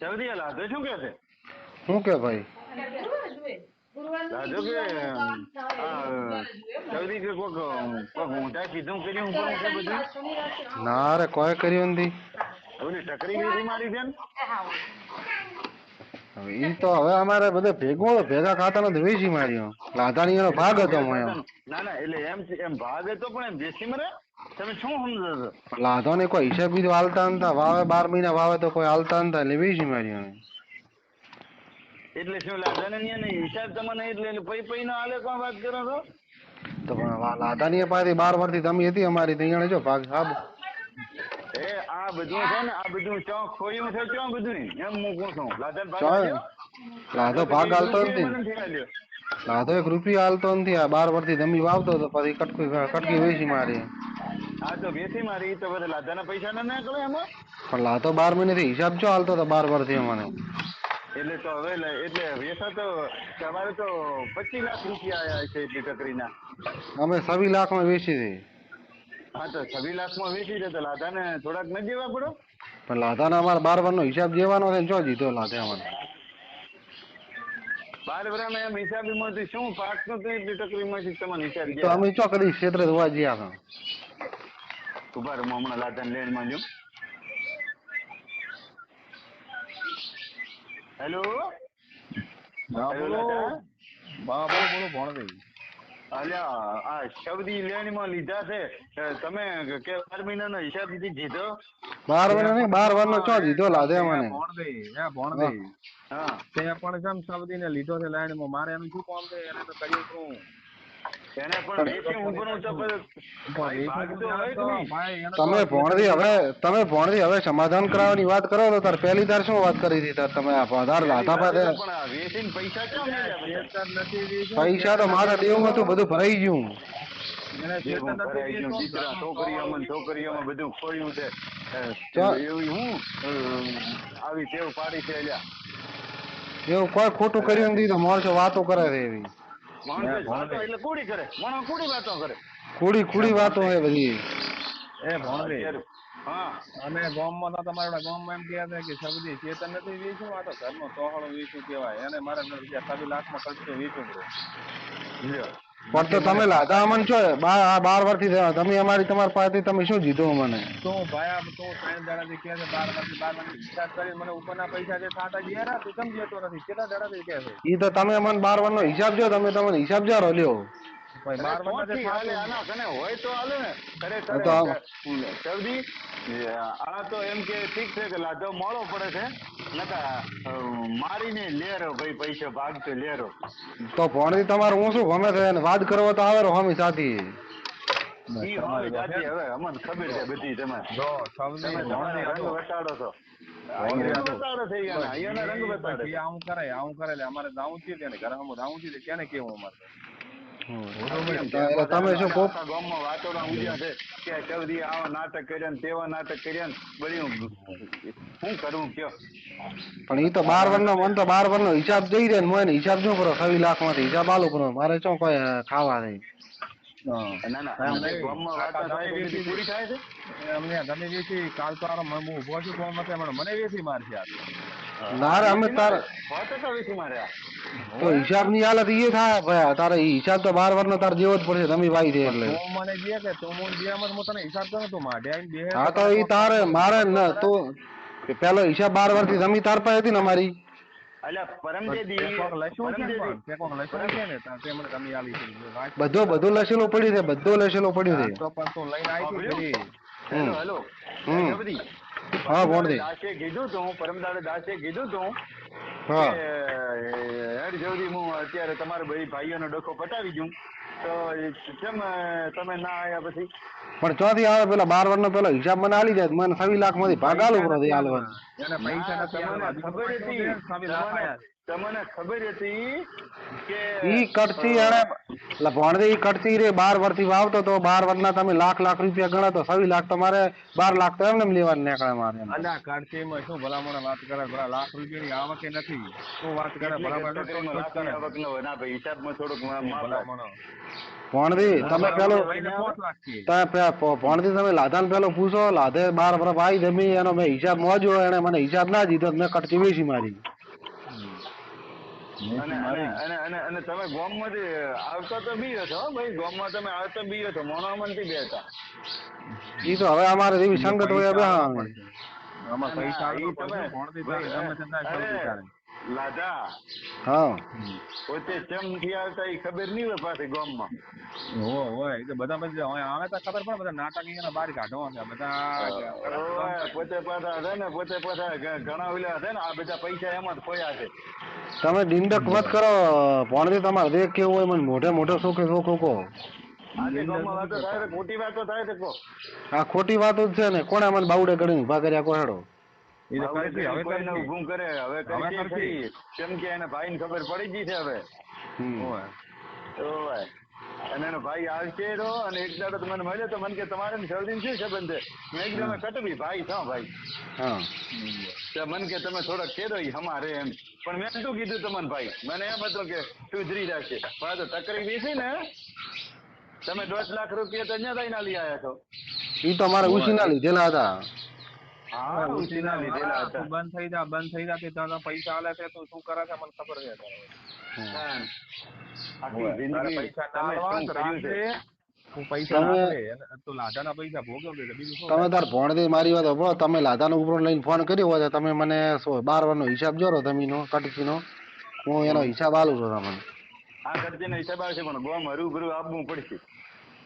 સૌદી લાદો શું કે છે? શું કે ભાઈ? લાદો કે આ કે કોક કોક ઊંધા સીધું કર્યું ઉપર છે બધું? ના રે કોઈ કર્યું નથી. ઓલી ટકરી મારી છે હવે ઈ તો હવે અમારે બધા ભેગું ભેગા ખાતા નથી વેચી માર્યો. લાધાણી ભાગ હતો ના ના એટલે એમ છે- એમ ભાગ હતો પણ એમ બેસી મરે તમે શું સમજો છો? લાધો ને કોઈ હિસાબ બીજો હાલતા નતા વાવે બાર મહિના વાવે તો કોઈ હાલતા નતા એટલે વેચી માર્યો એને. એટલે શું લાદાને ન્યા નહીં હિસાબ તમને એટલે એટલે પૈ પૈ નો હાલે કોણ વાત કરો છો? તો પણ વા- લાધાની પાસેથી બાર વર્ષથી તમે હતી અમારી ત્યાં જો ભાગ સાબ. એ આ બધું છે ને આ બધું ચો ખોયું છે ચો બધું એમ હું કહું છું લાદાન ભાગ ચો આલ્યો? લાધો ભાગ હાલતો નથી મને નથી આલ્યો. લાધો એક રૂપિયા હાલતો નથી આ બાર વર્ષથી જમી વાવતો તો પછી કટકી કટકી વેચી મારી. આ તો બેસી મારી તો બધા પૈસા ના ના કરે એમાં. પણ લાધો બાર મહિનાથી હિસાબ જો હાલતો હતો બાર વર્ષથી અમને એટલે તો હવે એટલે વેસા તો તમારે તો પચીસ લાખ રૂપિયા આયા છે એટલી ટકરીના. અમે સવી લાખમાં વેચી હતી. હા તો છવ્વીસ લાખમાં વેચી દે તો લાદાને થોડાક ન દેવા પડો? પણ લાધાના અમારે બાર વર્ષનો હિસાબ જેવાનો છે ને ચો જીધો લાધે અમને બાર વર્ષના એમ હિસાબીમાંથી શું? પાકનું તો એટલી ટકરીમાંથી તમને હિસાબ તો અમે ચો કરી ક્ષેત્રે ગયા હતા ઊભા રહો, હમણાં લાદાને લેણમાં હેલો? આ શબદી લેણીમાં લીધા છે. તમે કે બાર મહિનાનો હિસાબ નથી જીધો? બાર વર્ષ નહીં બાર વર્ષનો ચો જીધો લાધે મને? ભણભાઈ હા. તે પણ જેમ સબદીને લીધો છે લેણીમાં? મારે એનું શું કામ છે? એને તો કર્યું શું? તમે તો- ભણથી હવે તમે ભણથી હવે સમાધાન કરાવવાની વાત કરો તો તાર પહેલી તાર શું વાત કરી હતી? તાર તમે આધાર લાતા પાસે પણ આ વેચીને પૈસા તો મારા દેવું હતું બધું ભરાઈ ગયું. છોકરીઓ છોકરીઓમાં છોકરીઓમાં બધું ખોયું છે. એવું હું આવી ટેવ પાડી છે એવું કોઈ ખોટું કર્યું નથી તો માણસો વાતો કરે છે એવી. વાતો એટલે કુડી કરે. માણસ કુડી વાતો કરે. કુડી કુડી વાતો છે બધી. એ અત્યારે- હા. અમે ગામમાં તો તમારા ગામમાં એમ કહે છે કે સબજી ચેતન નથી વેચ્યું? આ તો ઘરનો તોહળો વેચ્યું કહેવાય. એને મારે સબી લાખમાં ખર્ચો વેચ્યું. પણ તો તમે લાદા અમને છો બાર આ બાર વર્ષથી થયા. તમે અમારી તમારી પાસેથી તમે શું જીધું મને તો ભાઈ આમ તો ત્રણ દાડાથી કહે છે બાર વર્ષથી બારમાંથી હિસાબ કરી મને ઉપરના પૈસા જે ખાતા ગયા ના તું કેમ જતો નથી? કેટલા દાડાથી કહે છે? ઈ તો તમે અમને બાર વર્ષનો હિસાબ જો તમે તમને હિસાબ જારો લ્યો. હોય. તો હાલે ને. ખરેખર હા તો આમ- સૌદી આ તો એમ કે ઠીક છે કે લાદો મોડો પડે છે. નકા મારીને લેરો ભાઈ પૈસા ભાગ તો લેરો. તો ભણથી તમારે હું શું ગમે છે એને વાત કરો તો આવે હમી સાથી. ઈ હવે જાતિ હવે અમને ખબર છે બધી તમે. જો તમારા રંગ વટાડો છો. રંગ વટાડો થઈ ગયા રંગ વટાડે પછી આવું કરે આવું કરે અમારે દાવું છે તેને ઘરે હમું દાવું છે કેને કેવું અમારે? તમે શું પોપ ગામમાં વાતો ના છે કે ચૌધરી આવા નાટક કર્યા ને તેવા નાટક કર્યા ને બધું શું કરવું કયો? પણ ઈ તો બાર વર્ષનો મન તો બાર વર્ષનો હિસાબ જઈ રહે ને મને હિસાબ શું કરો સવી લાખમાંથી હિસાબ આલું કરો મારે શું કોઈ ખાવા નહીં. ના થાય પૂરી થાય છે? અમને તમે વેચી કાલ તો આરો હું ઊભો છું ગામ મને મને વેચી મારશે આ ના અમે તાર વાતો વેચી માર્યા તો હિસાબની હાલત એ થાય ભાઈ. તારે હિસાબ તો બાર વર્ષનો તાર જેવો જ પડશે તમે ભાઈ છે એટલે. તું મને દે કે તું મને દે એમ હું તને હિસાબ કરું તું માઢે આવીને બે હા તો ઈ તારે મારે ન તો પેલો હિસાબ બાર વર્ષથી જમી તાર પાસે હતી ને અમારી. બધો બધો દી બધું પડ્યું છે બધું લસેલો પડ્યું છે. તો પણ તું લઈને આવી હેલો હેલો હમ. જબરી. હા ભણતી દાસે કીધું તું પરમદાડે દાસે કીધું તું. હેડ જલ્દી હું અત્યારે તમારા ભાઈ ભાઈઓનો ડખો પટાવી દઉં. તો કેમ તમે ના આયા પછી? પણ ચોથી આવે પેલા બાર નો પેલો હિસાબ મને આલી જાય મને સવી લાખમાંથી ભાગ આલું પડે હાલવાનું. પૈસા ના, નથી તમને ખબર હતી? સામે લાખ આયા. તમને ખબર હતી કે ઈ કટથી એને એટલે ભણદે ઈ કટથી રે બાર વર્ષથી વાવતો તો બાર વર્ષના તમે લાખ લાખ રૂપિયા ગણો તો સવી લાખ તમારે બાર લાખ તો એમને એમ નીકળે મારે. અલ્યા કાઢતીમાં શું ભલામણ વાત કરે ભલા લાખ રૂપિયાની આવક નથી શું વાત કરે બરાબર કરે. લાખની હોય. ના ભાઈ હિસાબમાં થોડુંક ભલામણ ભણદી તમે પેલો. તમે ભણદી તમે લાધાને પેલો પૂછો લાધે બાર વર્ષ આવી જમી એનો મેં હિસાબ મોજો એને મને હિસાબ ના દીધો મેં કટકી વેચી મારી અને અને અને માંથી તમે આવતા તો બી હતો ભાઈ. ગોમમાં તમે આવતા બી હતો મોનામનથી બેતા ઈ તો હવે અમારે એવી સંગત હોય હવે હા આમાં પૈસા તમે ગમે. લાદા પોતે ચમથી આવતા ઈ ખબર નહીં હોય પાછી ગામમાં. હો, હોય. એ તો બધા પછી આવે તો ખબર પડે બધા નાટક અહીંયા બહાર કાઢવા બધા પોતે પાછા છે ને પોતે પાછા ઘણા ઓલા છે ને આ બધા પૈસા એમાં જ ખોયા છે. તમે ડિંડક મત કરો ભણતી તમારે દેખ કેવું હોય મને મોઢે મોઢો શોખે શોખો કહો આજે થાય તો ખોટી વાતો થાય તો આ ખોટી વાતો જ છે ને કોણે મને બાવડે કરીને ઊભા કર્યા કોહેડો તો કરે હવે. કેમ કે એના ભાઈને ખબર પડી ગઈ છે હવે હમ. હોય. અને એનો ભાઈ આવશે તો અને એક દાડો તો મને મળ્યો તો મને કે તમારે શરદી શું સંબંધ છે? મેં અમે કટબી ભાઈ છો ભાઈ. હા. તો મને કે તમે થોડોક કેદો હમારે એમ. પણ મેં શું કીધું તમને ભાઈ? મને એમ હતું કે સુધરી જશે. પણ આ તો તકરી છે ને તમે દોઢ લાખ રૂપિયા તો અહીંયા થઈને લઈ આવ્યા છો. એ તો મારે ઉછીના લીધેલા હતા. હા ઉછીના લીધેલા હતા. બંધ થઈ જા બંધ થઈ જા કે તને પૈસા આલે છે તો શું કરે છે મને ખબર છે તમે લાધાના તાર ભણતી મારી વાત સાંભળો. તમે લાદાનો ઉપરો લઈને ફોન કર્યો હોય તો તમે મને બાર વાર નો હિસાબ જોરો તમે નો કટકીનો. હું એનો હિસાબ આલું છું તમને. આ ખર્ચીનો હિસાબ આવશે પણ ગોમ હરું આપવું પડશે.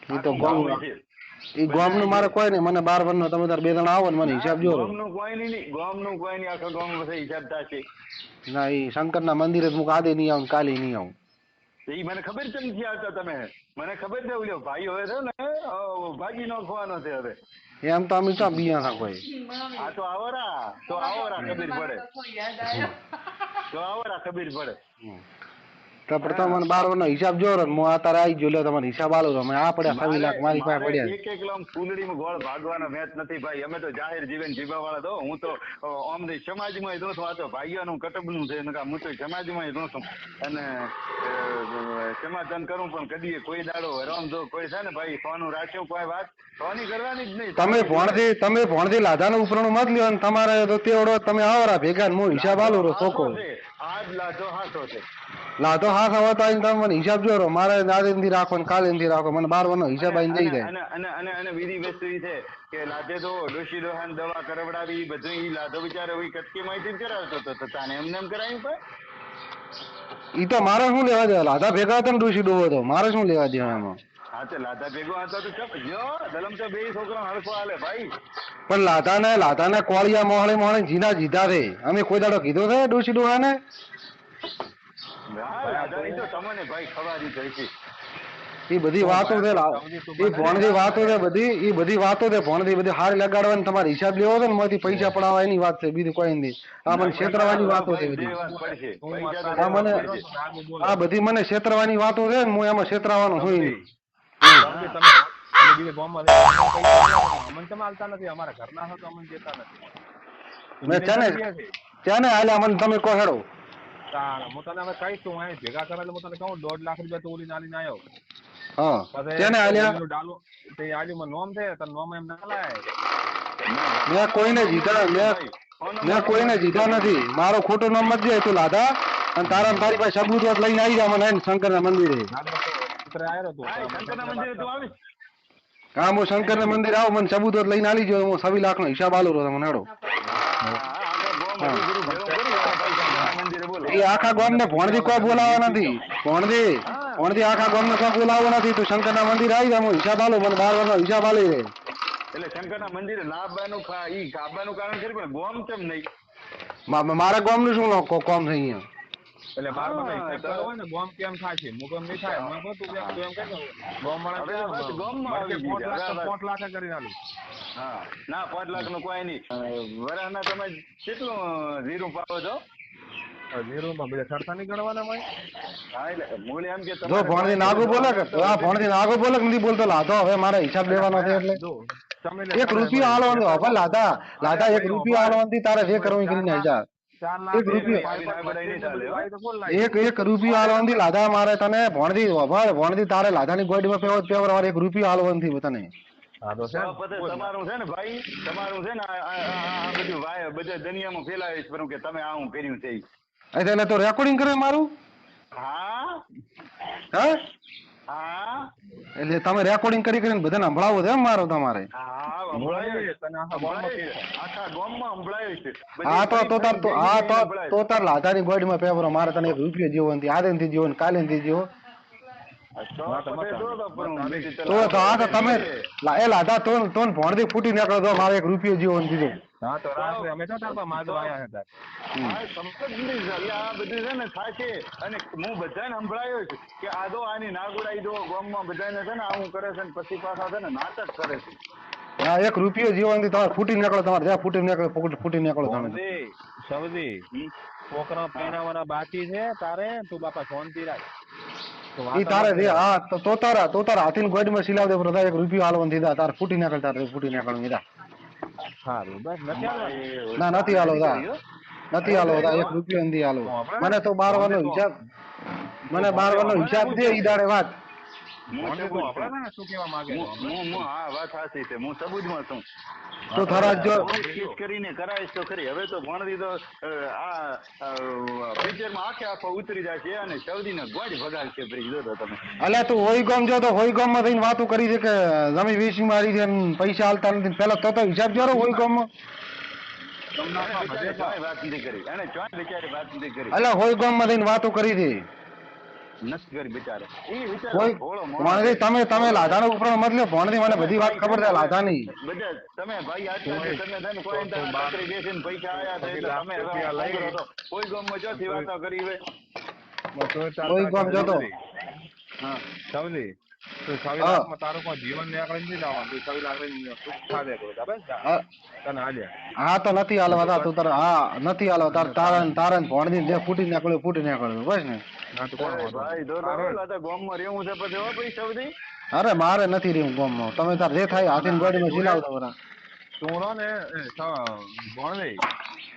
એ તો ગોમ ગામ છે. મારે કોઈ નહીં મને બાર વાર નો તમે તાર બે જણા આવો ને મને હિસાબ જોરો ગામનું કોઈ નહીં ગામનું કોઈ નહીં આખા ગામ પાસે હિસાબ થશે. ના ઈ શંકરના મંદિરે મુક આદે નહીં આવું કાલે નહીં આવું. એ મને ખબર છે નથી આવતા તમે. મને ખબર છે ઓલ્યો ભાઈ હવે છે ને ભાજી નો નાખવાનો છે હવે. એમ તો અમે ક્યાં બીયા કોઈ આ તો આવરા તો આવરા ખબર પડે. તો આવરા ખબર પડે. તો પણ તમે મને બાર વાર નો હિસાબ જોરો ને હું અત્યારે આવી ગયો લે હિસાબ આલો તો આ પડ્યા સવી લાખ મારી પાસે પડ્યા. છે. એક એકલો આમ ગોળ ભાગવાનો મેચ નથી ભાઈ. અમે તો જાહેર જીવન જીવવા વાળા તો. હું તો અ, સમાજમાં દો છું ભાઈઓનું કટબનું છે નકા હું તો સમાજમાં દો અને સમાધાન કરું પણ કદી કોઈ દાડો હરામ જો કોઈ છે ને ભાઈ સોનું રાખ્યું કોઈ વાત સોની કરવાની જ નહીં. તમે ભણથી તમે ભણથી લાધાનો મત લ્યો તમારે તો તેવડો તમે આવરા ભેગા હું હિસાબ આલું રો ચોખ્ખો આજ લાજો હાથો છે. લાધો હા ખાવા તો આઈને તમે મને હિસાબ જોરો. મારે દાદીનથી રાખો ને કાલીનથી રાખો. મને બાર વાનો હિસાબ આઈને દઈ જાય. અને અને અને અને બીજી વસ્તુ છે કે લાધે તો ડોશી દોહાન દવા કરવડાવી બધું ઈ લાધો બિચારો ઈ કટકી માહિતી કરાવતો તો તો તાને એમને એમ કરાયું પણ? ઈ તો મારે શું લેવા દેવા? લાધા ભેગા હતા ને ડોશી ડોહો તો. મારે શું લેવા દેવા એમાં? હા તે લાધા ભેગો હતો તો ચપ. જો દલમ તો બે છોકરા હરખો હાલે ભાઈ. પણ લાધાને લાધાને કોળિયા મોહળે મોહળે જીના જીધા રે. અમે કોઈ દાડો કીધો છે ડોશી ડોહાને? એ બધી વાતો છે એ ભણતી વાતો છે બધી એ બધી વાતો છે ભણતી બધી હારી લગાડવાની તમારે હિસાબ લેવો છે ને માંથી પૈસા પડાવવા એની વાત છે બીજું કોઈ નહીં. આ મને છેતરવાની વાતો છે બધી. આ મને-. આ બધી મને છેતરવાની વાતો છે ને હું એમાં છેતરાવાનો છું નહીં. છો મેં છે ને ત્યાં ને હાલ્યા મને તમે કહો હેડો. તાણ, હું તને હવે કહીશ તું અહીં ભેગા કરે એટલે હું તને કહું દોઢ લાખ રૂપિયા તું ઓલી નાલીને આવ્યો હા. પછી ત્યાં ને હાલ્યા ઓલીનું ડાલું તે આલ્યું મને નોમ છે તને નોમ એમ ના મેં કોઈને જીધા મેં મેં કોઈને જીધા નથી. મારો ખોટો નામ મત જાય તું લાધા અને તારા તારી પાસે સબૂત લઈને આવી જા મને શંકર ના મંદિરે. હા, શંકરના મંદિરે હા શંકર ના મંદિર આવું મને સબૂત લઈને આવી જો હું સવી લાખ નો હિસાબ આલો રહો તમને હેડો એ આખા ગામ ને ભણથી કોઈ બોલાવવા નથી. ભણથી ભણથી આખા ગામ ને કોઈ બોલાવવા નથી. તું શંકર ના મંદિર આવી જાય હું હિસાબ આલું મને બાર વાર નો હિસાબ આલી રે. એટલે શંકરના મંદિરે ના આવવાનું ખા- ઈ કાબાનું કારણ કરી પણ ગોમ કેમ નહીં? મારા ગામનું શું કોમ છે અહીંયા? એટલે બારમાં હોય ને ગોમ કેમ થાય છે હું નહીં થાય. મને કહું તું એમ કહે ગોમ વાળા ગઈ. છે. પાંચ લાખ કરી નાલું હા. ના પાંચ લાખનું કોઈ નહીં. વરાના તમે કેટલું જીરું પાવો છો? ઝીરોમાં બધા સરખા નહીં ગણવાના હોય? હા એટલે મૂળ એમ કે જો ભણથી નાગો બોલે કે આ ભણથી નાગો બોલે નથી બોલતો? લાધો હવે મારે હિસાબ લેવાનો છે એટલે. એક રૂપિયો આલવાનો હવે લાધા લાધા એક રૂપિયો આલવાથી તારે જે કરવું કરીને જા. એક રૂપિયો. લાખ તો કોણ લાગે? એક એક રૂપિયો આલવાથી લાધા મારે તને ભણથી વભાળ ભણથી તારે લાધાની ગોડીમાં પેવો પેવર એક રૂપિયો આલવાથી તને. તમારું છે ને ભાઈ તમારું છે ને આ- બધું બધા દુનિયામાં ફેલાવે છે કે તમે આવું હું કર્યું છે એને તો રેકોર્ડિંગ કરે મારું? હા. હા? હા. એટલે તમે રેકોર્ડિંગ કરી કરીને બધાને સંભળાવો છે મારો તમારે. હા તો તો તાર તો હા તો તો તાર લાધાની ગોડીમાં પેપર મારે તને એક રૂપિયો જીવો નથી. આદનથી જીવો ને કાલેથી જીવો. તો તમે એ લાધા તો તો ભણથી ફૂટી નીકળો તો મારે એક રૂપિયો જીવો નથી હા તો રાત્રે અમે તો તાર પાસે માગવા હતા. હા, સમજ આ બધું છે ને થાય અને હું બધાને સંભળાયો છું કે આ દો આની નાગુડાઈ દો ગામમાં બધાને છે ને આવું કરે છે ને પછી પાછા છે ને નાટક કરે છે. હા એક રૂપિયો જીવન તમારે ફૂટી નીકળો તમારે. જ્યાં ફૂટી નીકળો ફૂટી ફૂટી નીકળો તમે. સમજી. છોકરા પહેરાવાના બાકી છે તારે તું બાપા શાંતિ રાખ. ઈ તારે જે હા તો- તારા તો તારા હાથીની માં સિલાવ દે બધા એક રૂપિયો હાલવાનું દીધા. તારે ફૂટી નીકળ તારે ફૂટી નીકળવું દીધા. સારું બસ નથી ના નથી હાલો દા નથી હાલો તા એક રૂપિયો નથી હાલો મને તો બાર વાર નો હિસાબ મને બાર વાર નો હિસાબ દે ઈ દાડે વાત. તો છું. આપણે ને શું કહેવા માંગે છે? હું- હું- હું- હા વાત સાચી છે. હું સબૂતમાં છું. તો થરા જો કરીને કરાવીશ તો ખરી. હવે તો ભણતી તો આ પિક્ચરમાં આખે આખો ઉતરી જાય છે અને સૌદીને ગોજ ભગાડશે ભાઈ જો તમે. અલ્યા તું હોય ગામ જો તો હોય ગામમાં થઈને વાતો કરી છે કે જમી વેચી મારી છે પૈસા હાલતા નથી. પેલા તો તો હિસાબ જોરો હોય ગામમાં એને બિચારે ચોય વાત નથી કરી. એને વાત નથી કરી. અલ્યા હોય ગામમાં થઈને વાતો કરી હતી. નથી કરી બિચારો કોઈ ભોળો તમે તમે લાધાનો ઉપર મતલબ ભણથી મને બધી વાત ખબર છે લાધાની બધા તમે ભાઈ આજકાલ તમે છે ને કોઈ અંદર બેસીને પૈસા આયા છે એટલે તમે હવે કોઈ ગામમાં ચોથી વાતો કરી હોય. બસ તો ચાર કોઈ ગામ જતો. હા. સમજી તો છવ્વીસ લાખમાં તારું કોઈ જીવન નીકળી નથી જવાનું તું જા. હા. તને હાલ્યા હા તો નથી હાલવા તા તું તારે હા નથી હાલવા તાર તારા તારા ભણથી જે ફૂટી નીકળ્યું ફૂટી નીકળ્યું બસ ને. અરે મારે નથી રહ્યું ગામમાં. તમે તાર જે થાય હાથીની ગોડીમાં સિલાવતા બરા તું રહો ને ભણવે.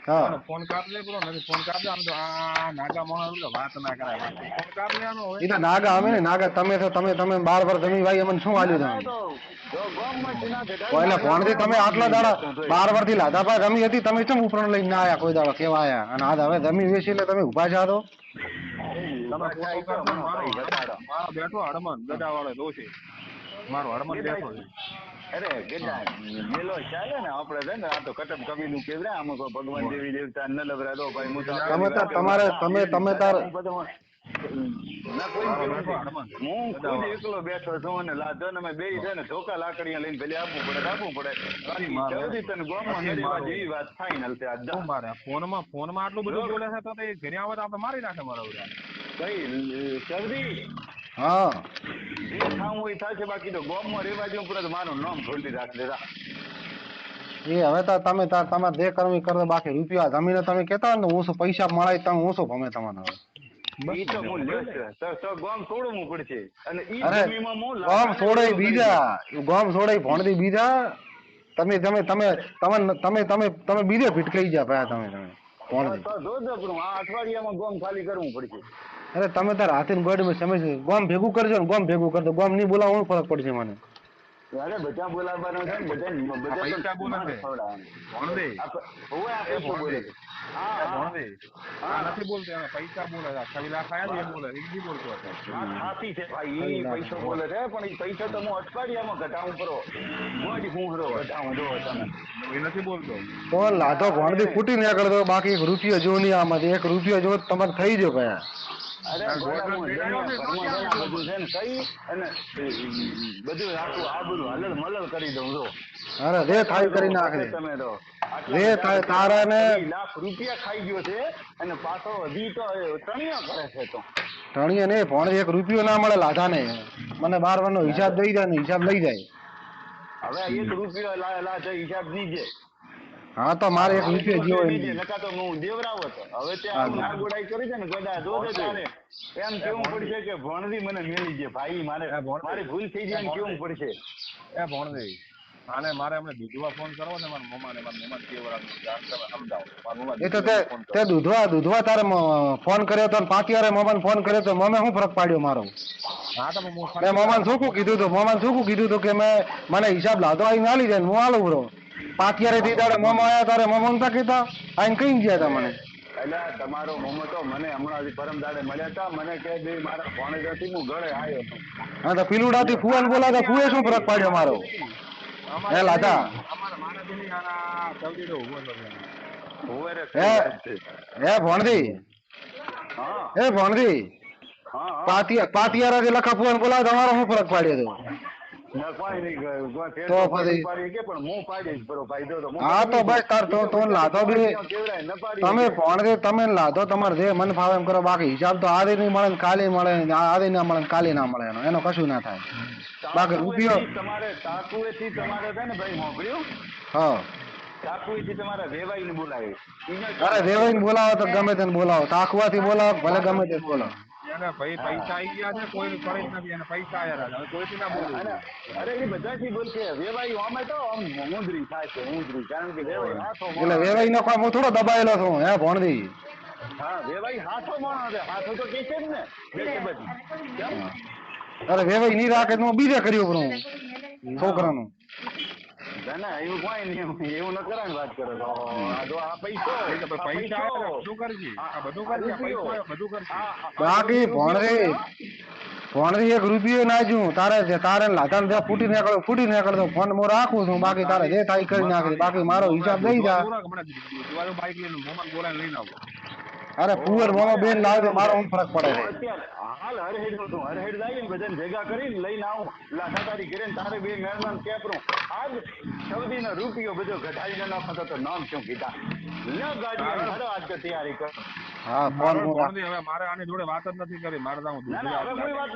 હા. ફોન કાઢ લે પેલો નથી ફોન દે આમ તો આ નાગા મોણા એટલે વાત ના કરાય. ફોન કાઢ લે આનો હવે. એ તો નાગા અમે ને નાગા તમે તો તમે તમે બાર વાર જમી ભાઈ અમને શું હાલ્યું ના તમે? તો ફોન એટલે ભણથી તમે આટલા દાડા બાર વારથી લાધા પા જમી હતી તમે કેમ ઉપરણ લઈને ના આયા કોઈ દાડા? કેવા આયા? અને આ હવે જમી વેચી એટલે તમે ઊભા છો તો તમે ને મારો બેઠો હડમન ગડા વાળો ડોશી મારો હડમન બેઠો છે. અરે ગેડા મેલો ચાલે ને આપણે છે ને આ તો કટક કવિનું કેવડે આમાં કોઈ ભગવાન દેવી દેવતા ન લબરા દો ભાઈ હું તમે તમારે તમે તમે તાર હું ના કોઈ કેવું ખુદ એકલો બેઠો છું અને લાદો ને અમે બે છે ને ધોકા લાકડીયા લઈને ભલે આપવું પડે આપવું પડે. જલ્દી તને ગામમાં મારે. જેવી વાત ફાઇનલ છે આ શું મારે ફોનમાં ફોનમાં આટલું બધું બોલે છે તો ઘરે આવે તો આપણે મારી નાખે મારા ઉડા. કઈ સૌદી હા. જે ખાવું હોય થશે બાકી તો ગામમાં રહેવા જેવું પડે મારું નામ ખોલી રાખ દેતા એ હવે તો તમે તાર તમારે જે કરવું કરો બાકી રૂપિયા જમીને તમે કેતા ને હું શું પૈસા મળાય તમે હું શું ભમે તમને હવે. તો હું લ્યો છે. તો તો ગામ છોડવું પડશે. અને ઈ અરે જમીનમાં હું ગોમ લાખાને બીજા. ગોમ છોડાય ભણતી બીજા. તમે તમે તમે તમે તમે તમે તમે બીજે ફિટકાઈ જા ભયા તમે તમે. ભણતી આ અઠવાડિયામાં ગોમ ખાલી કરવું પડશે. અરે તમે તાર હાથીને ગોડીમાં સમજ ગોમ ભેગું કરજો ને ગોમ ભેગું કરજો ગોમ નહીં બોલાવો હું ફરક પડશે મને અરે બધા બોલાવવાનો છે બધા બધા તો બોલે છે. ખવડાવવાનું. ભણવે. આપણે- હોવે આ પૈસો બોલે છે. હા, એ હા. ભણવે. આ નથી બોલતો એને પૈસા બોલે છે છવ્વીસ લાખ આયા એ બોલે છે. એ બોલતો સાચી છે ભાઈ ઈ પૈસો બોલે છે પણ ઈ પૈસો તો અઠવાડિયામાં ઘટાડું કરો મોજ હું હરો જો તમે એ નથી બોલતો તો લાધો ભણતી ફૂટી નીકળતો બાકી એક રૂપિયો જો નહીં આમાંથી એક રૂપિયો જો તમારે થઈ જો ભયા અરે આ ગોળા હું ગોળા જમ્યા ભેગા ઘરમાં છે ને આ બધું છે ને કઈ અને બધું આખું આ બધું હલલ કરી દઉં જો. અરે જે થાય કરી નાખે તમે તો જે થાય તારા ને લાખ રૂપિયા ખાઈ ગયો છે અને પાછો હજી તો એ કરે છે તો. ધણીએ ને પણ એક રૂપિયો ના મળે લાધા ને મને બાર વાર નો હિસાબ દઈ જાય ને હિસાબ લઈ જાય. હવે એક રૂપિયો લા લા છે હિસાબ દીજે. હા તો મારે એક રૂપિયો જીવો નકા તો હું દેવરાવો હતો. હવે ત્યાં ના ગોડાઈ કરી છે ને ગોડા દો દે તારે. એમ કેવું પડશે કે ભણવી મને મેલી છે ભાઈ મારે મારી ભૂલ થઈ જાય કેવું પડશે? એ ભણદેવી આને મારે એમને દૂધવા ફોન કરવો ને મારા મમ્માને મારા મમ્મા કેવડાવવાનું છે. આ તમે સમજાવો એ તો તે દૂધવા દૂધવા તારે ફોન કર્યો તો પાતિયારે મોમાન ફોન કર્યો તો મમે શું ફરક પાડ્યો મારો? હા તો મેં મોમાન શું કીધું તું મોમાન શું કીધું તો કે મેં મને હિસાબ લાદો આવી ના લીધે હું આલું બરો પાતિયારે થી તારે મોમો આયા તારે મોમો નતા કીધા આઈને કઈ ગયા તા મને. એટલે તમારો મોમો તો મને હમણાં હજી પરમ દાડે મળ્યા હતા મને કે બે મારા ભણે જતી હું ઘરે આવ્યો હતો હા તો પીલુડાથી ફુવાન બોલાતા ફુએ શું ફરક પાડ્યો મારો? હે લાદા અમારા મારા આના તો ઊભો હે હે ભણદી હા. હે ભણદી પાતિયા પાતિયારા જે લખા ફુવાન બોલાવે તમારો શું ફરક પાડ્યો તો? તો પછી- હું તો બસ તાર તો તો બી તમે ફોન તમે લાદો તમારે જે મન ફાવે એમ કરો બાકી હિસાબ તો આજે નહીં મળે ને કાલે મળે ને આજે ના મળે ને કાલે ના મળે એનો. એનો કશું ના થાય. બાકી રૂપિયો તમારે ટાંકુએથી તમારે છે ને ભાઈ મોકલ્યું? હા. અરે દેવાઈને બોલાવો તો ગમે તેને બોલાવો. તાકવાથી બોલાવો ભલે ગમે તે બોલાવો. એને ભાઈ પૈસા આવી ગયા છે કોઈ ફરજ નથી અને પૈસા આવ્યા હવે કોઈથી ના બોલું અરે અરે એ બધાથી બોલશે વેવાઈ આમ તો આમ ઊંધરી થાય છે ઊંધરી કારણ કે વેવાઈ હાથો એટલે. વેવાઈ નો કોઈ હું થોડો દબાયેલો છું હે ભણદી હા વેવાઈ હાથો મોણો છે. હાથો તો કે છે ને બે છે બધી? અરે વેવાઈ ની રાખે તો હું બીજે કર્યું પણ હું. છોકરાનું. ના ના એવું કોઈ નહીં એવું ન કરાય વાત કરો. તો જો આ પૈસો એ તો આ ભાઈ પૈસા બધું કરજે. આ બધું કરજે આ બધું કરજે. આ- આ- બાકી ભણરી ભણરી એક રૂપિયો નાખ્યું તારે તારે લાતા ને ફૂટી નીકળ્યો ફૂટી નીકળતો ફોન મો રાખું છું બાકી તારે જે થાય કરી નાખી બાકી મારો હિસાબ દઈ જા. બાઈક લઈને મોમાન બોલાવીને લઈને આવો. અરે પુઅર મોમો બેન લાવે તો મારો હું ફરક પડે હાલ હરહેડનું છું હરહેડ લાવીને બધાને ભેગા કરીને લઈને આવું. લાખા તારી ઘરે તારે બે મહેમાન કેપરો આજ સૌદી નો રૂપિયો બધો ઘટાડીને નાખો તો નામ શું કીધા? લે ગાડી હરો આજ તો તૈયારી કર. હા ફોન હવે મારે આની જોડે વાત જ નથી કરી. મારે તો હું ના ના હવે કોઈ વાત